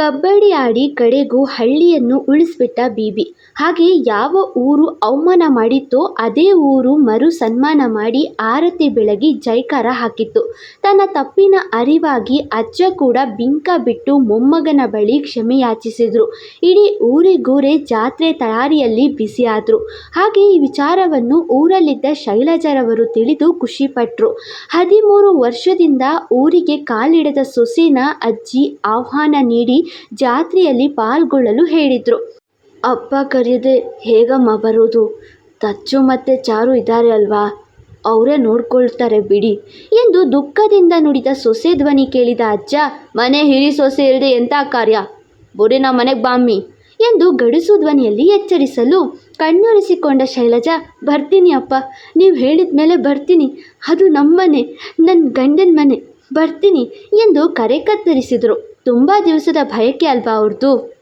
ಕಬಡ್ಡಿ ಆಡಿ ಕಡೆಗೂ ಹಳ್ಳಿಯನ್ನು ಉಳಿಸ್ಬಿಟ್ಟ ಬೀಬಿ. ಹಾಗೆ ಯಾವ ಊರು ಅವಮಾನ ಮಾಡಿತ್ತೋ ಅದೇ ಊರು ಮರು ಸನ್ಮಾನ ಮಾಡಿ ಆರತಿ ಬೆಳಗಿ ಜೈಕಾರ ಹಾಕಿತ್ತು. ತನ್ನ ತಪ್ಪಿನ ಅರಿವಾಗಿ ಅಜ್ಜ ಕೂಡ ಬಿಂಕ ಬಿಟ್ಟು ಮೊಮ್ಮಗನ ಬಳಿ ಕ್ಷಮೆಯಾಚಿಸಿದ್ರು. ಇಡೀ ಊರಿಗೂರೇ ಜಾತ್ರೆ ತಯಾರಿಯಲ್ಲಿ ಬ್ಯುಸಿಯಾದ್ರು ಹಾಗೆ ಈ ವಿಚಾರವನ್ನು ಊರಲ್ಲಿದ್ದ ಶೈಲಜರವರು ತಿಳಿದು ಖುಷಿಪಟ್ರು. ಹದಿಮೂರು ವರ್ಷದಿಂದ ಊರಿಗೆ ಕಾಲಿಡದ ಸೊಸೆನ ಅಜ್ಜಿ ಆಹ್ವಾನ ನೀಡಿ ಜಾತ್ರೆಯಲ್ಲಿ ಪಾಲ್ಗೊಳ್ಳಲು ಹೇಳಿದ್ರು. ಅಪ್ಪ ಕರೆಯದೆ ಹೇಗಮ್ಮ ಬರೋದು? ತಚ್ಚು ಮತ್ತು ಚಾರು ಇದ್ದಾರೆ ಅಲ್ವಾ? ಅವರೇ ನೋಡ್ಕೊಳ್ತಾರೆ ಬಿಡಿ ಎಂದು ದುಃಖದಿಂದ ನುಡಿದ ಸೊಸೆ ಧ್ವನಿ ಕೇಳಿದ ಅಜ್ಜ, ಮನೆ ಹಿರಿ ಸೊಸೆ ಇಲ್ಲದೆ ಎಂಥ ಕಾರ್ಯ? ನಮ್ಮ ಮನೆಗೆ ಬಾಮ್ಮಿ ಎಂದು ಗಡಿಸು ಧ್ವನಿಯಲ್ಲಿ ಎಚ್ಚರಿಸಲು ಕಣ್ಣೊರೆಸಿಕೊಂಡ ಶೈಲಜಾ, ಬರ್ತೀನಿ ಅಪ್ಪ, ನೀವು ಹೇಳಿದ ಮೇಲೆ ಬರ್ತೀನಿ. ಅದು ನಮ್ಮನೆ ನನ್ನ ಗಂಡನ ಮನೆ. ಬರ್ತೀನಿ ಎಂದು ಕರೆ ಕತ್ತರಿಸಿದರು. ತುಂಬ ದಿವಸದ ಭಯಕ್ಕೆ ಅಲ್ವಾ ಅವ್ರದ್ದು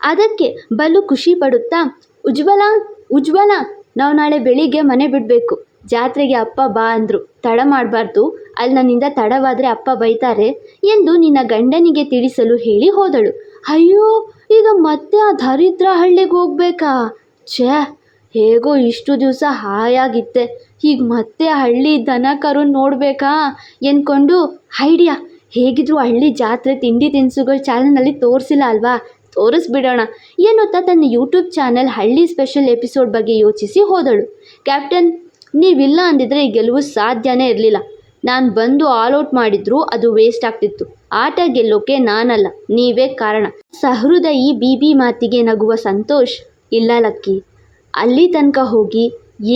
ಅದಕ್ಕೆ ಬಲು ಖುಷಿ ಪಡುತ್ತಾ, ಉಜ್ವಲ ಉಜ್ವಲ, ನಾವು ನಾಳೆ ಬೆಳಿಗ್ಗೆ ಮನೆ ಬಿಡಬೇಕು. ಜಾತ್ರೆಗೆ ಅಪ್ಪ ಬಾ ಅಂದರು. ತಡ ಮಾಡಬಾರ್ದು. ಅಲ್ಲಿ ನನ್ನಿಂದ ತಡವಾದರೆ ಅಪ್ಪ ಬೈತಾರೆ ಎಂದು ನಿನ್ನ ಗಂಡನಿಗೆ ತಿಳಿಸಲು ಹೇಳಿ ಹೋದಳು. ಅಯ್ಯೋ, ಈಗ ಮತ್ತೆ ಆ ದರಿದ್ರ ಹಳ್ಳಿಗೆ ಹೋಗ್ಬೇಕಾ? ಛೇ, ಹೇಗೋ ಇಷ್ಟು ದಿವಸ ಹಾಯಾಗಿತ್ತೆ. ಈಗ ಮತ್ತೆ ಹಳ್ಳಿ ದನ ಕರು ನೋಡಬೇಕಾ ಎಂದ್ಕೊಂಡು ಐಡಿಯಾ ಹೇಗಿದ್ರು ಹಳ್ಳಿ ಜಾತ್ರೆ ತಿಂಡಿ ತಿನಿಸುಗಳು ಚಾನಲ್ನಲ್ಲಿ ತೋರಿಸಿಲ್ಲ ಅಲ್ವಾ? ತೋರಿಸ್ಬಿಡೋಣ. ಎನ್ನುತ್ತಾ ತನ್ನ ಯೂಟ್ಯೂಬ್ ಚಾನಲ್ ಹಳ್ಳಿ ಸ್ಪೆಷಲ್ ಎಪಿಸೋಡ್ ಬಗ್ಗೆ ಯೋಚಿಸಿ ಹೋದಳು. ಕ್ಯಾಪ್ಟನ್, ನೀವಿಲ್ಲ ಅಂದಿದ್ರೆ ಈ ಗೆಲುವು ಸಾಧ್ಯನೇ ಇರಲಿಲ್ಲ. ನಾನು ಬಂದು ಆಲ್ ಔಟ್ ಮಾಡಿದ್ರು ಅದು ವೇಸ್ಟ್ ಆಗ್ತಿತ್ತು. ಆಟ ಗೆಲ್ಲೋಕೆ ನಾನಲ್ಲ, ನೀವೇ ಕಾರಣ. ಸಹೃದಯಿ ಬಿ ಮಾತಿಗೆ ನಗುವ ಸಂತೋಷ್, ಇಲ್ಲ ಲಕ್ಕಿ. ಅಲ್ಲಿ ತನಕ ಹೋಗಿ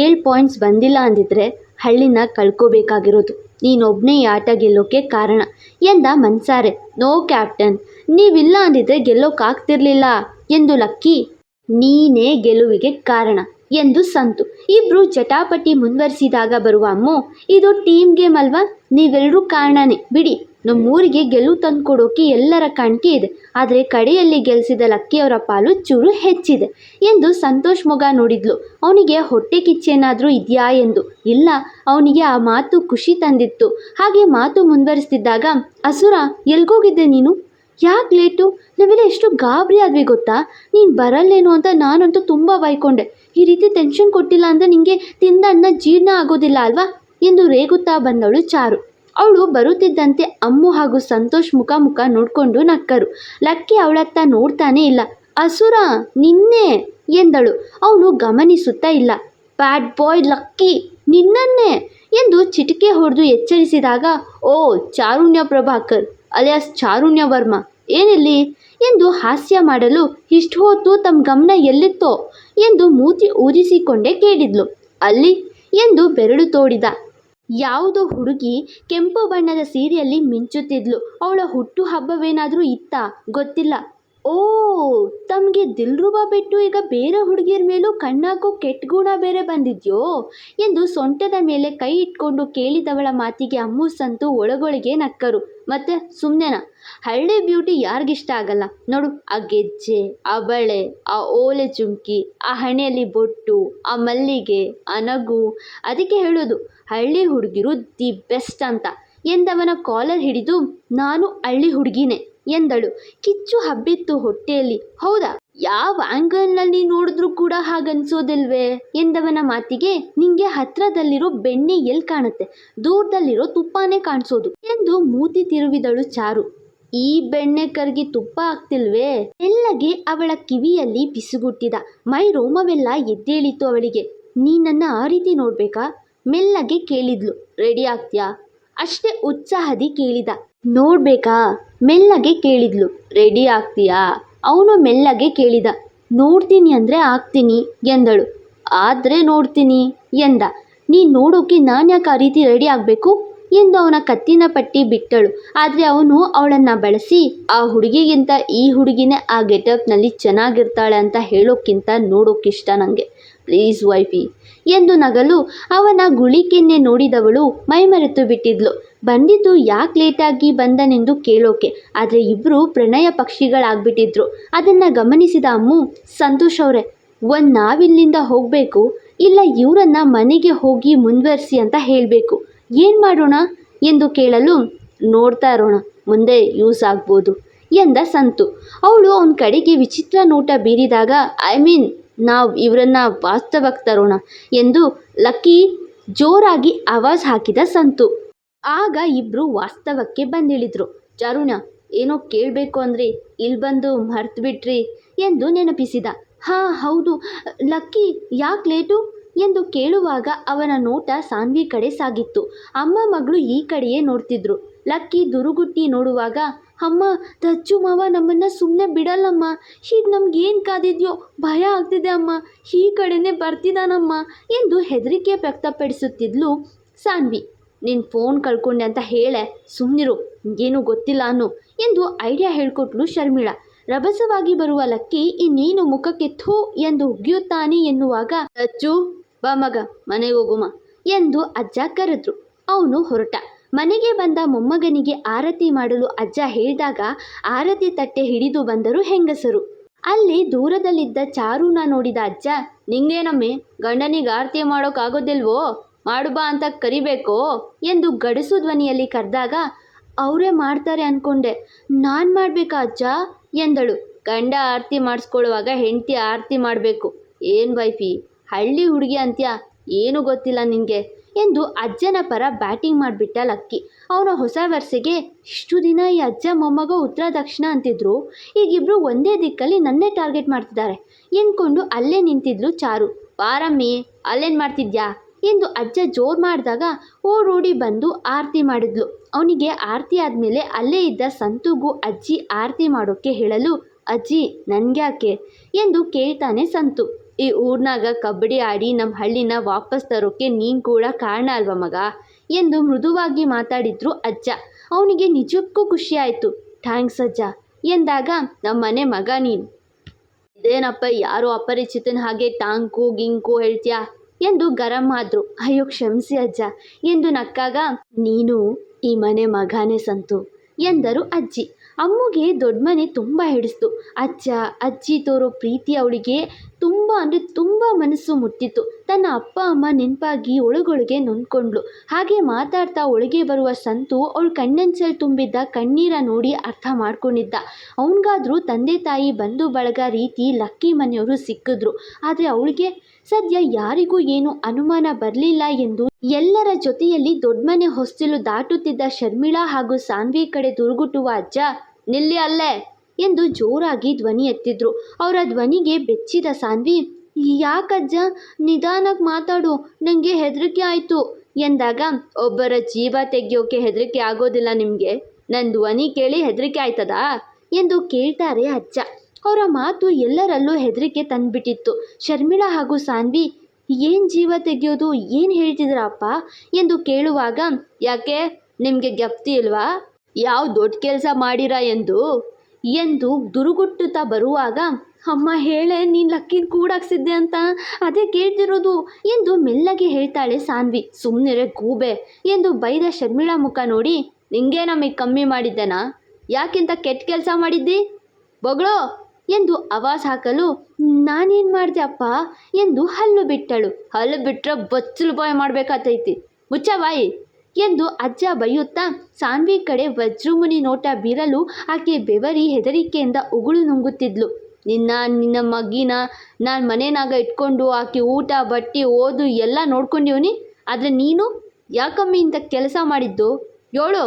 ಏಳು ಪಾಯಿಂಟ್ಸ್ ಬಂದಿಲ್ಲ ಅಂದಿದ್ರೆ ಹಳ್ಳಿನ ಕಳ್ಕೋಬೇಕಾಗಿರೋದು. ನೀನೊಬ್ಬನೇ ಈ ಆಟ ಗೆಲ್ಲೋಕ್ಕೆ ಕಾರಣ ಎಂದ ಮನ್ಸಾರೆ. ನೋ ಕ್ಯಾಪ್ಟನ್, ನೀವಿಲ್ಲ ಅಂದಿದ್ರೆ ಗೆಲ್ಲೋಕ್ಕಾಗ್ತಿರ್ಲಿಲ್ಲ ಎಂದು ಲಕ್ಕಿ. ನೀನೇ ಗೆಲುವಿಗೆ ಕಾರಣ ಎಂದು ಸಂತು. ಇಬ್ರು ಜಟಾಪಟಿ ಮುಂದುವರಿಸಿದಾಗ ಬರುವ ಅಮ್ಮು, ಇದು ಟೀಮ್ ಗೇಮ್ ಅಲ್ವಾ? ನೀವೆಲ್ಲರೂ ಕಾರಣನೇ, ಬಿಡಿ. ನಮ್ಮೂರಿಗೆ ಗೆಲುವು ತಂದುಕೊಡೋಕೆ ಎಲ್ಲರ ಕಾಣಿಕೆ ಇದೆ. ಆದರೆ ಕಡೆಯಲ್ಲಿ ಗೆಲ್ಲಿಸಿದ ಲಕ್ಕಿಯವರ ಪಾಲು ಚೂರು ಹೆಚ್ಚಿದೆ ಎಂದು ಸಂತೋಷ್ ಮೊಗ ನೋಡಿದ್ಲು. ಅವನಿಗೆ ಹೊಟ್ಟೆ ಕಿಚ್ಚೇನಾದರೂ ಇದೆಯಾ ಎಂದು. ಇಲ್ಲ, ಅವನಿಗೆ ಆ ಮಾತು ಖುಷಿ ತಂದಿತ್ತು. ಹಾಗೆ ಮಾತು ಮುಂದುವರಿಸ್ತಿದ್ದಾಗ, ಅಸುರ, ಎಲ್ಗೋಗಿದ್ದೆ ನೀನು? ಯಾಕೆ ಲೇಟು? ನಾವೆಲ್ಲ ಎಷ್ಟು ಗಾಬರಿ ಆದ್ವಿ ಗೊತ್ತಾ? ನೀನು ಬರಲ್ಲೇನೋ ಅಂತ ನಾನಂತೂ ತುಂಬ ಬೈಕೊಂಡೆ ಈ ರೀತಿ ಟೆನ್ಷನ್ ಕೊಟ್ಟಿಲ್ಲ ಅಂದರೆ ನಿಮಗೆ ತಿಂದ ಅನ್ನ ಜೀರ್ಣ ಆಗೋದಿಲ್ಲ ಅಲ್ವಾ? ಎಂದು ರೇಗುತ್ತಾ ಬಂದವಳು ಚಾರು. ಅವಳು ಬರುತ್ತಿದ್ದಂತೆ ಅಮ್ಮು ಹಾಗೂ ಸಂತೋಷ್ ಮುಖ ಮುಖ ನೋಡಿಕೊಂಡು ನಕ್ಕರು. ಲಕ್ಕಿ ಅವಳತ್ತ ನೋಡ್ತಾನೇ ಇಲ್ಲ. ಅಸುರ, ನಿನ್ನೆ, ಎಂದಳು. ಅವನು ಗಮನಿಸುತ್ತಾ ಇಲ್ಲ. ಬ್ಯಾಡ್ ಬಾಯ್ ಲಕ್ಕಿ, ನಿನ್ನನ್ನೇ, ಎಂದು ಚಿಟಿಕೆ ಹೊಡೆದು ಎಚ್ಚರಿಸಿದಾಗ, ಓ, ಚಾರುಣ್ಯ ಪ್ರಭಾಕರ್, ಅಲಿಯಾಸ್ ಚಾರುಣ್ಯ ವರ್ಮ, ಏನಿಲ್ಲಿ? ಎಂದು ಹಾಸ್ಯ ಮಾಡಲು, ಇಷ್ಟು ಹೊತ್ತು ತಮ್ಮ ಗಮನ ಎಲ್ಲಿತ್ತೋ? ಎಂದು ಮೂತಿ ಊದಿಸಿಕೊಂಡೇ ಕೇಳಿದ್ಲು. ಅಲ್ಲಿ? ಎಂದು ಬೆರಳು ತೋಡಿದ. ಯಾವುದೋ ಹುಡುಗಿ ಕೆಂಪು ಬಣ್ಣದ ಸೀರೆಯಲ್ಲಿ ಮಿಂಚುತ್ತಿದ್ಲು. ಅವಳ ಹುಟ್ಟು ಹಬ್ಬವೇನಾದರೂ ಇತ್ತಾ? ಗೊತ್ತಿಲ್ಲ. ಓ, ತಮಗೆ ದಿಲ್ರುಬಾ ಬಿಟ್ಟು ಈಗ ಬೇರೆ ಹುಡುಗಿಯರ ಮೇಲೂ ಕಣ್ಣಾಕೋ ಕೆಟ್ಟ ಗುಣ ಬೇರೆ ಬಂದಿದ್ಯೋ? ಎಂದು ಸೊಂಟದ ಮೇಲೆ ಕೈ ಇಟ್ಕೊಂಡು ಕೇಳಿದವಳ ಮಾತಿಗೆ ಅಮ್ಮು ಸಂತು ಒಳಗೊಳಗೆ ನಕ್ಕರು. ಮತ್ತೆ ಸುಮ್ಮನೆನಾ ಹಳ್ಳಿ ಬ್ಯೂಟಿ ಯಾರಿಗಿಷ್ಟ ಆಗಲ್ಲ? ನೋಡು, ಆ ಗೆಜ್ಜೆ, ಆ ಬಳೆ, ಆ ಓಲೆ ಚುಮ್ಕಿ, ಆ ಹಣೆಯಲ್ಲಿ ಬೊಟ್ಟು, ಆ ಮಲ್ಲಿಗೆ, ಆ ನಗು, ಅದಕ್ಕೆ ಹೇಳೋದು, ಹಳ್ಳಿ ಹುಡುಗಿರು ದಿ ಬೆಸ್ಟ್ ಅಂತ. ಎಂದವನ ಕಾಲರ್ ಹಿಡಿದು, ನಾನು ಹಳ್ಳಿ ಹುಡುಗಿನೇ ಎಂದಳು. ಕಿಚ್ಚು ಹಬ್ಬಿತ್ತು ಹೊಟ್ಟೆಯಲ್ಲಿ. ಹೌದಾ? ಯಾವ ಆಂಗಲ್ನಲ್ಲಿ ನೋಡಿದ್ರೂ ಕೂಡ ಹಾಗನ್ಸೋದಿಲ್ವೇ? ಎಂದವನ ಮಾತಿಗೆ ನಿಂಗೆ ಹತ್ರದಲ್ಲಿರೋ ಬೆಣ್ಣೆ ಎಲ್ಲಿ ಕಾಣುತ್ತೆ? ದೂರದಲ್ಲಿರೋ ತುಪ್ಪನೇ ಕಾಣಿಸೋದು ಎಂದು ಮೂತಿ ತಿರುವಿದಳು ಚಾರು. ಈ ಬೆಣ್ಣೆ ಕರ್ಗಿ ತುಪ್ಪ ಆಗ್ತಿಲ್ವೇ ಎಲ್ಲಗೆ ಅವಳ ಕಿವಿಯಲ್ಲಿ ಬಿಸುಗುಟ್ಟಿದ ಮೈ ರೋಮವೆಲ್ಲ ಎದ್ದೇಳಿತು ಅವಳಿಗೆ. ನೀನನ್ನ ಆ ರೀತಿ ನೋಡ್ಬೇಕಾ? ಮೆಲ್ಲಗೆ ಕೇಳಿದ್ಲು. ರೆಡಿ ಆಗ್ತೀಯಾ? ಅಷ್ಟೇ ಉತ್ಸಾಹದಿ ಕೇಳಿದ. ನೋಡ್ಬೇಕಾ? ಮೆಲ್ಲಗೆ ಕೇಳಿದ್ಲು. ರೆಡಿ ಆಗ್ತೀಯಾ? ಅವನು ಮೆಲ್ಲಗೆ ಕೇಳಿದ, ನೋಡ್ತೀನಿ ಅಂದರೆ ಆಗ್ತೀನಿ ಎಂದಳು. ಆದರೆ ನೋಡ್ತೀನಿ ಎಂದ. ನೀ ನೋಡೋಕೆ ನಾನು ಯಾಕೆ ಆ ರೀತಿ ರೆಡಿ ಆಗಬೇಕು? ಎಂದು ಅವನ ಕತ್ತಿನ ಪಟ್ಟಿ ಬಿಟ್ಟಳು. ಆದರೆ ಅವನು ಅವಳನ್ನು ಬಳಸಿ, ಆ ಹುಡುಗಿಗಿಂತ ಈ ಹುಡುಗಿನೇ ಆ ಗೆಟಪ್ನಲ್ಲಿ ಚೆನ್ನಾಗಿರ್ತಾಳೆ ಅಂತ ಹೇಳೋಕ್ಕಿಂತ ನೋಡೋಕ್ಕಿಷ್ಟ ನನಗೆ ಪ್ಲೀಸ್ ವೈಫಿ ಎಂದು ನಗಲು ಅವನ ಗುಳಿಕೆನ್ನೆ ನೋಡಿದವಳು ಮೈಮರೆತು ಬಿಟ್ಟಿದ್ಲು. ಬಂದಿದ್ದು ಯಾಕೆ ಲೇಟಾಗಿ ಬಂದನೆಂದು ಕೇಳೋಕೆ. ಆದರೆ ಇಬ್ಬರು ಪ್ರಣಯ ಪಕ್ಷಿಗಳಾಗ್ಬಿಟ್ಟಿದ್ರು. ಅದನ್ನು ಗಮನಿಸಿದ ಅಮ್ಮು, ಸಂತೋಷ್ ಅವರೇ, ಒಂದು ನಾವಿಲ್ಲಿಂದ ಹೋಗಬೇಕು. ಇಲ್ಲ ಇವರನ್ನು ಮನೆಗೆ ಹೋಗಿ ಮುಂದುವರಿಸಿ ಅಂತ ಹೇಳಬೇಕು. ಏನು ಮಾಡೋಣ? ಎಂದು ಕೇಳಲು, ನೋಡ್ತಾ ಇರೋಣ. ಮುಂದೆ ಯೂಸ್ ಆಗ್ಬೋದು, ಎಂದ ಸಂತು. ಅವಳು ಅವನ ಕಡೆಗೆ ವಿಚಿತ್ರ ನೋಟ ಬೀರಿದಾಗ, ಐ ಮೀನ್, ನಾವು ಇವರನ್ನ ವಾಸ್ತವಕ್ಕೆ ತರೋಣ, ಎಂದು ಲಕ್ಕಿ ಜೋರಾಗಿ ಆವಾಜ್ ಹಾಕಿದ ಸಂತು. ಆಗ ಇಬ್ರು ವಾಸ್ತವಕ್ಕೆ ಬಂದಿಳಿದ್ರು. ಚಾರುಣ್ಯ ಏನೋ ಕೇಳಬೇಕು ಅಂದ್ರೆ ಇಲ್ಲಿ ಬಂದು ಮರ್ತು ಬಿಟ್ರಿ ಎಂದು ನೆನಪಿಸಿದ. ಹಾ, ಹೌದು. ಲಕ್ಕಿ, ಯಾಕೆ ಲೇಟು? ಎಂದು ಕೇಳುವಾಗ ಅವನ ನೋಟ ಸಾನ್ವಿ ಕಡೆ ಸಾಗಿತ್ತು. ಅಮ್ಮ ಮಗಳು ಈ ಕಡೆಯೇ ನೋಡ್ತಿದ್ರು. ಲಕ್ಕಿ ದುರುಗುಟ್ಟಿ ನೋಡುವಾಗ, ಅಮ್ಮ ತಚ್ಚು ಮಾವ ನಮ್ಮನ್ನು ಸುಮ್ಮನೆ ಬಿಡಲ್ಲಮ್ಮ. ಹೀಗೆ ನಮ್ಗೇನು ಕಾದಿದ್ಯೋ, ಭಯ ಆಗ್ತಿದೆ ಅಮ್ಮ. ಈ ಕಡೆನೇ ಬರ್ತಿದ್ದಾನಮ್ಮ ಎಂದು ಹೆದರಿಕೆ ವ್ಯಕ್ತಪಡಿಸುತ್ತಿದ್ಲು ಸಾನ್ವಿ. ನಿನ್ನ ಫೋನ್ ಕಳ್ಕೊಂಡೆ ಅಂತ ಹೇಳೆ. ಸುಮ್ಮನಿರು ಏನು ಗೊತ್ತಿಲ್ಲ ಅನ್ನು. ಎಂದು ಐಡಿಯಾ ಹೇಳ್ಕೊಟ್ಲು ಶರ್ಮಿಳಾ. ರಭಸವಾಗಿ ಬರುವ ಲಕ್ಕಿ ಇನ್ನೇನು ಮುಖಕ್ಕೆ ಥೂ ಎಂದು ಉಗಿಯುತ್ತಾನೆ ಎನ್ನುವಾಗ, ಅಚ್ಚು, ಬಾ ಮಗ, ಮನೆಗೆ ಹೋಗುಮ ಎಂದು ಅಜ್ಜ ಕರೆದ್ರು. ಅವನು ಹೊರಟ. ಮನೆಗೆ ಬಂದ ಮೊಮ್ಮಗನಿಗೆ ಆರತಿ ಮಾಡಲು ಅಜ್ಜ ಹೇಳಿದಾಗ ಆರತಿ ತಟ್ಟೆ ಹಿಡಿದು ಬಂದರು ಹೆಂಗಸರು. ಅಲ್ಲಿ ದೂರದಲ್ಲಿದ್ದ ಚಾರುನ ನೋಡಿದ ಅಜ್ಜ, ನಿಂಗೇನಮ್ಮೆ, ಗಂಡನಿಗೆ ಆರತಿ ಮಾಡೋಕ್ಕಾಗೋದಿಲ್ವೋ ಮಾಡು ಬಾ ಅಂತ ಕರಿಬೇಕೋ ಎಂದು ಗಡಸು ಧ್ವನಿಯಲ್ಲಿ ಕರೆದಾಗ, ಅವರೇ ಮಾಡ್ತಾರೆ ಅಂದ್ಕೊಂಡೆ ನಾನು ಮಾಡಬೇಕಾ ಅಜ್ಜ? ಎಂದಳು. ಗಂಡ ಆರತಿ ಮಾಡಿಸ್ಕೊಳ್ಳುವಾಗ ಹೆಂಡತಿ ಆರತಿ ಮಾಡಬೇಕು. ಏನು ವೈಫಿ, ಹಳ್ಳಿ ಹುಡುಗಿ ಅಂತ್ಯ? ಏನೂ ಗೊತ್ತಿಲ್ಲ ನಿನಗೆ? ಎಂದು ಅಜ್ಜನ ಪರ ಬ್ಯಾಟಿಂಗ್ ಮಾಡಿಬಿಟ್ಟ ಲಕ್ಕಿ. ಅವನ ಹೊಸ ವರ್ಷಗೆ, ಇಷ್ಟು ದಿನ ಈ ಅಜ್ಜ ಮೊಮ್ಮಗ ಉತ್ತರ ದಕ್ಷಿಣ ಅಂತಿದ್ರು. ಈಗಿಬ್ರು ಒಂದೇ ದಿಕ್ಕಲ್ಲಿ ನನ್ನೇ ಟಾರ್ಗೆಟ್ ಮಾಡ್ತಿದ್ದಾರೆ. ಎಂದ್ಕೊಂಡು ಅಲ್ಲೇ ನಿಂತಿದ್ಲು ಚಾರು. ಬಾರಮ್ಮಿ, ಅಲ್ಲೇನು ಮಾಡ್ತಿದ್ಯಾ? ಎಂದು ಅಜ್ಜ ಜೋರು ಮಾಡಿದಾಗ ಓಡೋಡಿ ಬಂದು ಆರತಿ ಮಾಡಿದ್ಲು. ಅವನಿಗೆ ಆರತಿ ಆದಮೇಲೆ ಅಲ್ಲೇ ಇದ್ದ ಸಂತುಗೂ ಅಜ್ಜಿ ಆರತಿ ಮಾಡೋಕ್ಕೆ ಹೇಳಲು, ಅಜ್ಜಿ, ನನಗ್ಯಾಕೆ? ಎಂದು ಕೇಳ್ತಾನೆ ಸಂತು. ಈ ಊರ್ನಾಗ ಕಬಡ್ಡಿ ಆಡಿ ನಮ್ಮ ಹಳ್ಳಿನ ವಾಪಸ್ ತರೋಕ್ಕೆ ನೀನು ಕೂಡ ಕಾರಣ ಅಲ್ವ ಮಗ? ಎಂದು ಮೃದುವಾಗಿ ಮಾತಾಡಿದ್ರು ಅಜ್ಜ. ಅವನಿಗೆ ನಿಜಕ್ಕೂ ಖುಷಿ ಆಯಿತು ಥ್ಯಾಂಕ್ಸ್ ಅಜ್ಜ, ಎಂದಾಗ ನಮ್ಮನೆ ಮಗ ನೀನು. ಇದೇನಪ್ಪ, ಯಾರೋ ಅಪರಿಚಿತನ ಹಾಗೆ ಟಾಂಕು, ಗಿಂಕು ಹೇಳ್ತೀಯಾ? ಎಂದು ಗರಂ ಆದ್ರು. ಅಯ್ಯೋ, ಕ್ಷಮಿಸಿ ಅಜ್ಜ. ಎಂದು ನಕ್ಕಾಗ, ನೀನು ಈ ಮನೆ ಮಗನೇ ಸಂತು ಎಂದರು ಅಜ್ಜಿ. ಅಮ್ಮಗೆ ದೊಡ್ಡ ಮನೆ ತುಂಬ ಹಿಡಿಸ್ತು. ಅಜ್ಜ, ಅಜ್ಜಿ ತೋರೋ ಪ್ರೀತಿ ಅವಳಿಗೆ ತುಂಬ ಅಂದರೆ ತುಂಬ ಮನಸ್ಸು ಮುಟ್ಟಿತ್ತು. ತನ್ನ ಅಪ್ಪ, ಅಮ್ಮ ನೆನಪಾಗಿ ಒಳಗೊಳಗೆ ನೊಂದ್ಕೊಂಡ್ಳು. ಹಾಗೆ ಮಾತಾಡ್ತಾ ಒಳಗೆ ಬರುವ ಸಂತು ಅವಳು ಕಣ್ಣಂಚಲ್ಲಿ ತುಂಬಿದ್ದ ಕಣ್ಣೀರ ನೋಡಿ ಅರ್ಥ ಮಾಡ್ಕೊಂಡಿದ್ದ. ಅವನಿಗಾದ್ರೂ ತಂದೆ ತಾಯಿ ಬಂಧು ಬಳಗ ರೀತಿ ಲಕ್ಕಿ ಮನೆಯವರು ಸಿಕ್ಕಿದ್ರು. ಆದರೆ ಅವಳಿಗೆ ಸದ್ಯ ಯಾರಿಗೂ ಏನು ಅನುಮಾನ ಬರಲಿಲ್ಲ ಎಂದು ಎಲ್ಲರ ಜೊತೆಯಲ್ಲಿ ದೊಡ್ಡಮನೆ ಹೊಸ್ತಿಲು ದಾಟುತ್ತಿದ್ದ ಶರ್ಮಿಳಾ ಹಾಗೂ ಸಾನ್ವಿ ಕಡೆ ದುರುಗುಟ್ಟುವ ಅಜ್ಜ, ನಿಲ್ಲಿ ಅಲ್ಲೇ ಎಂದು ಜೋರಾಗಿ ಧ್ವನಿ ಎತ್ತಿದ್ರು. ಅವರ ಧ್ವನಿಗೆ ಬೆಚ್ಚಿದ ಸಾನ್ವಿ ಯಾಕಜ್ಜ ನಿಧಾನಕ್ಕೆ ಮಾತಾಡು ನನಗೆ ಹೆದರಿಕೆ ಆಯಿತು ಎಂದಾಗ, ಒಬ್ಬರ ಜೀವ ತೆಗೆಯೋಕೆ ಹೆದರಿಕೆ ಆಗೋದಿಲ್ಲ ನಿಮಗೆ ನನ್ನ ಧ್ವನಿ ಕೇಳಿ ಹೆದರಿಕೆ ಆಯ್ತದಾ? ಎಂದು ಕೇಳ್ತಾರೆ ಅಜ್ಜ. ಅವರ ಮಾತು ಎಲ್ಲರಲ್ಲೂ ಹೆದರಿಕೆ ತಂದುಬಿಟ್ಟಿತ್ತು. ಶರ್ಮಿಳಾ ಹಾಗೂ ಸಾನ್ವಿ, ಏನು ಜೀವ ತೆಗೆಯೋದು? ಏನು ಹೇಳ್ತಿದ್ರಪ್ಪ ಎಂದು ಕೇಳುವಾಗ, ಯಾಕೆ? ನಿಮಗೆ ಜ್ಞಪ್ತಿ ಇಲ್ವಾ? ಯಾವ ದೊಡ್ಡ ಕೆಲಸ ಮಾಡಿರ ಎಂದು? ಎಂದು ದುರುಗುಟ್ಟುತ್ತಾ ಬರುವಾಗ, ಅಮ್ಮ ಹೇಳೆ, ನೀನು ಲಕ್ಕಿನ ಕೂಡಾಕ್ಸಿದ್ದೆ ಅಂತ? ಅದೇ ಕೇಳ್ತಿರೋದು? ಎಂದು ಮೆಲ್ಲಗೆ ಹೇಳ್ತಾಳೆ ಸಾನ್ವಿ ಸುಮ್ಮನೆ ಗೂಬೆ ಎಂದು ಬೈದ ಶರ್ಮಿಳಾ ಮುಖ ನೋಡಿ ನಿಂಗೆ ನಮಗೆ ಕಮ್ಮಿ ಮಾಡಿದ್ದೆನಾ? ಯಾಕಿಂತ ಕೆಟ್ಟ ಕೆಲಸ ಮಾಡಿದ್ದಿ? ಬೊಗಳೋ! ಎಂದು ಆವಾಜ್ ಹಾಕಲು, ನಾನೇನು ಮಾಡಿದೆ ಅಪ್ಪ? ಎಂದು ಹಲ್ಲು ಬಿಟ್ಟಳು. ಹಲ್ಲು ಬಿಟ್ಟರೆ ಬಚ್ಚಲು ಬಾಯ್ ಮಾಡಬೇಕಾತೈತಿ. ಮುಚ್ಚ ಬಾಯಿ ಎಂದು ಅಜ್ಜ ಬೈಯುತ್ತಾ, ಸಾನ್ವಿ ಕಡೆ ವಜ್ರಮುನಿ ನೋಟ ಬೀರಲು ಆಕೆ ಬೆವರಿ ಹೆದರಿಕೆಯಿಂದ ಉಗುಳು ನುಂಗುತ್ತಿದ್ಲು. ನಿನ್ನ ನಿನ್ನ ಮಗಿನ ನಾನು ಮನೆನಾಗ ಇಟ್ಕೊಂಡು ಆಕೆ ಊಟ, ಬಟ್ಟೆ, ಓದು ಎಲ್ಲ ನೋಡ್ಕೊಂಡಿವ್ನಿ ಆದರೆ ನೀನು ಯಾಕಮ್ಮಿ ಇಂಥ ಕೆಲಸ ಮಾಡಿದ್ದು? ಹೇಳು.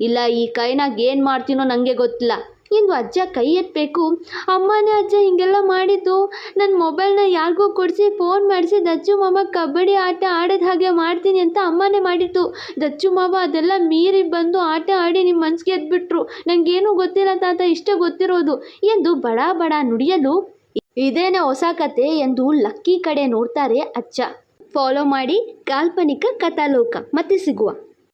ಇಲ್ಲ, ಈ ಕೈನಾಗ ಏನು ಮಾಡ್ತೀನೋ ನನಗೆ ಗೊತ್ತಿಲ್ಲ. ಎಂದು ಅಜ್ಜ ಕೈ ಎತ್ತಬೇಕು ಅಮ್ಮನೇ ಅಜ್ಜ ಹಿಂಗೆಲ್ಲ ಮಾಡಿದ್ದು. ನನ್ನ ಮೊಬೈಲ್ನ ಯಾರಿಗೂ ಕೊಡಿಸಿ ಫೋನ್ ಮಾಡಿಸಿ ದಚ್ಚು ಮಾಮ ಕಬಡ್ಡಿ ಆಟ ಆಡೋದು ಹಾಗೆ ಮಾಡ್ತೀನಿ ಅಂತ ಅಮ್ಮನೇ ಮಾಡಿತ್ತು. ದಚ್ಚು ಮಾವ ಅದೆಲ್ಲ ಮೀರಿ ಬಂದು ಆಟ ಆಡಿ ನಿಮ್ಮ ಮನ್ಸಿಗೆ ಎದ್ಬಿಟ್ರು. ನನಗೇನು ಗೊತ್ತಿಲ್ಲ ತಾತ, ಇಷ್ಟೇ ಗೊತ್ತಿರೋದು ಎಂದು ಬಡ ಬಡ ನುಡಿಯಲು ಇದೇನೇ ಹೊಸ ಕತೆ ಎಂದು ಲಕ್ಕಿ ಕಡೆ ನೋಡ್ತಾರೆ ಅಜ್ಜ. ಫಾಲೋ ಮಾಡಿ ಕಾಲ್ಪನಿಕ ಕಥಾಲೋಕ. ಮತ್ತೆ ಸಿಗುವ.